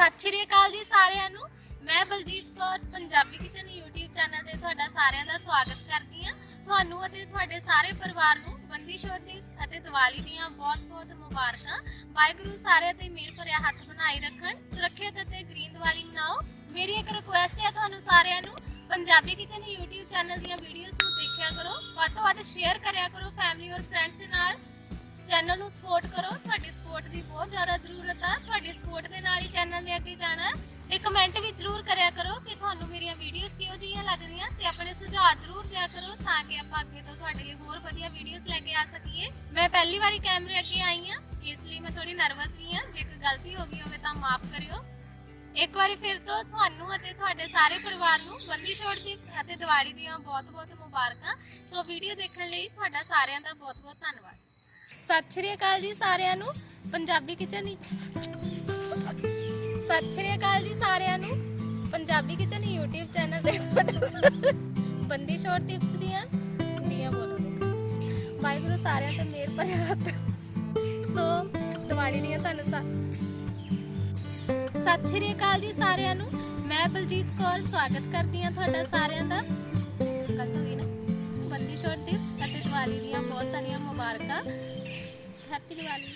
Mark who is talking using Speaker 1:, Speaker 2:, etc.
Speaker 1: ਸਤਿ ਸ਼੍ਰੀ ਅਕਾਲ ਜੀ ਸਾਰਿਆਂ ਨੂੰ। ਮੈਂ Baljit Kaur, Punjabi kitchen YouTube channel ਤੇ ਤੁਹਾਡਾ ਸਾਰਿਆਂ ਦਾ ਸਵਾਗਤ ਕਰਦੀ ਹਾਂ। ਤੁਹਾਨੂੰ ਅਤੇ ਤੁਹਾਡੇ ਸਾਰੇ ਪਰਿਵਾਰ ਨੂੰ ਬੰਦੀ ਛੋੜ ਦਿਵਸ ਅਤੇ ਦੀਵਾਲੀ ਦੀਆਂ ਬਹੁਤ-ਬਹੁਤ ਮੁਬਾਰਕਾਂ। ਵਾਹਿਗੁਰੂ ਸਾਰਿਆਂ ਤੇ ਮਿਹਰ ਭਰਿਆ ਹੱਥ ਬਣਾਈ ਰੱਖਣ, ਸੁਰੱਖਿਅਤ ਅਤੇ ਗ੍ਰੀਨ ਦੀਵਾਲੀ ਮਨਾਓ। ਮੇਰੀ ਇੱਕ ਰਿਕੁਐਸਟ ਹੈ ਤੁਹਾਨੂੰ ਸਾਰਿਆਂ ਨੂੰ, ਪੰਜਾਬੀ ਕਿਚਨ YouTube ਚੈਨਲ ਦੀਆਂ ਵੀਡੀਓਜ਼ ਨੂੰ ਦੇਖਿਆ ਕਰੋ। ਵੱਧ ਤੋਂ ਵੱਧ ਸ਼ੇਅਰ ਕਰਿਆ ਕਰੋ ਫੈਮਿਲੀ ਔਰ ਫਰੈਂਡਸ ਦੇ ਨਾਲ। ਚੈਨਲ ਨੂੰ ਸਪੋਰਟ ਕਰੋ। ਤੁਹਾਡੀ ਸਪੋਰਟ ਦੀ ਬਹੁਤ ਜ਼ਿਆਦਾ ਜ਼ਰੂਰਤ ਆ। ਤੁਹਾਡੀ ਸਪੋਰਟ ਦੇ ਨਾਲ ਹੀ ਚੈਨਲ ਨੇ ਅੱਗੇ ਜਾਣਾ ਤੇ ਕਮੈਂਟ ਵੀ ਜ਼ਰੂਰ ਕਰਿਆ ਕਰੋ ਕਿ ਤੁਹਾਨੂੰ ਮੇਰੀਆਂ ਵੀਡੀਓਜ਼ ਕਿਹੋ ਜਿਹੀਆਂ ਲੱਗਦੀਆਂ ਤੇ ਆਪਣੇ ਸੁਝਾਅ ਜ਼ਰੂਰ ਦਿਆ ਕਰੋ ਤਾਂ ਕਿ ਆਪਾਂ ਅੱਗੇ ਤੋਂ ਤੁਹਾਡੇ ਲਈ ਹੋਰ ਵਧੀਆ ਵੀਡੀਓਜ਼ ਲੈ ਕੇ ਆ ਸਕੀਏ। ਮੈਂ ਪਹਿਲੀ ਵਾਰੀ ਕੈਮਰੇ ਅੱਗੇ ਆਈ ਹਾਂ, ਇਸ ਲਈ ਮੈਂ ਥੋੜੀ ਨਰਵਸ ਵੀ ਹਾਂ। ਜੇ ਕੋਈ ਗਲਤੀ ਹੋ ਗਈ ਹੋਵੇ ਤਾਂ ਮਾਫ ਕਰਿਓ। ਇੱਕ ਵਾਰੀ ਫਿਰ ਤੋਂ ਤੁਹਾਨੂੰ ਅਤੇ ਤੁਹਾਡੇ ਸਾਰੇ ਪਰਿਵਾਰ ਨੂੰ ਬੰਦੀ ਛੋੜ ਦਿਵਸ ਅਤੇ ਦੀਵਾਲੀ ਦੀਆਂ ਬਹੁਤ-ਬਹੁਤ ਮੁਬਾਰਕਾਂ। ਸੋ ਵੀਡੀਓ ਦੇਖਣ ਲਈ ਤੁਹਾਡਾ ਸਾਰਿਆਂ ਦਾ ਬਹੁਤ-ਬਹੁਤ ਧੰਨਵਾਦ। ਸਤਿ ਸ਼੍ਰੀ ਅਕਾਲ ਜੀ ਸਾਰਿਆਂ ਨੂੰ। ਪੰਜਾਬੀ ਕਿਚਨ ਸਤਿ ਸ਼੍ਰੀ ਅਕਾਲ ਜੀ ਸਾਰਿਆਂ ਨੂੰ। ਪੰਜਾਬੀ ਕਿਚਨ YouTube ਚੈਨਲ ਤੇ ਤੁਹਾਡਾ ਬੰਦੀ ਛੋੜ ਟਿਪਸ ਦੀਆਂ ਦੀਆਂ ਬੋਲੋਗੇ ਵਾਹਿਗੁਰੂ ਸਾਰਿਆਂ ਤੇ ਮਿਹਰ ਭਰਿਆ ਹੱਥ ਸੋ, ਦੀਵਾਲੀ ਦੀਆਂ ਤੁਹਾਨੂੰ ਸਤਿ ਸ਼੍ਰੀ ਅਕਾਲ ਜੀ ਸਾਰਿਆਂ ਨੂੰ। ਮੈਂ ਬਲਜੀਤ ਕੌਰ, ਸਵਾਗਤ ਕਰਦੀ ਹਾਂ ਤੁਹਾਡਾ ਸਾਰਿਆਂ ਦਾ। ਗਲਤ ਹੋ ਗਈ ਨਾ। ਬੰਦੀ ਛੋੜ ਦਿਵਸ ਅਤੇ ਦੀਵਾਲੀ ਦੀਆਂ ਬਹੁਤ ਸਾਰੀਆਂ ਮੁਬਾਰਕਾਂ। ਹੈਪੀ ਦੀਵਾਲੀ।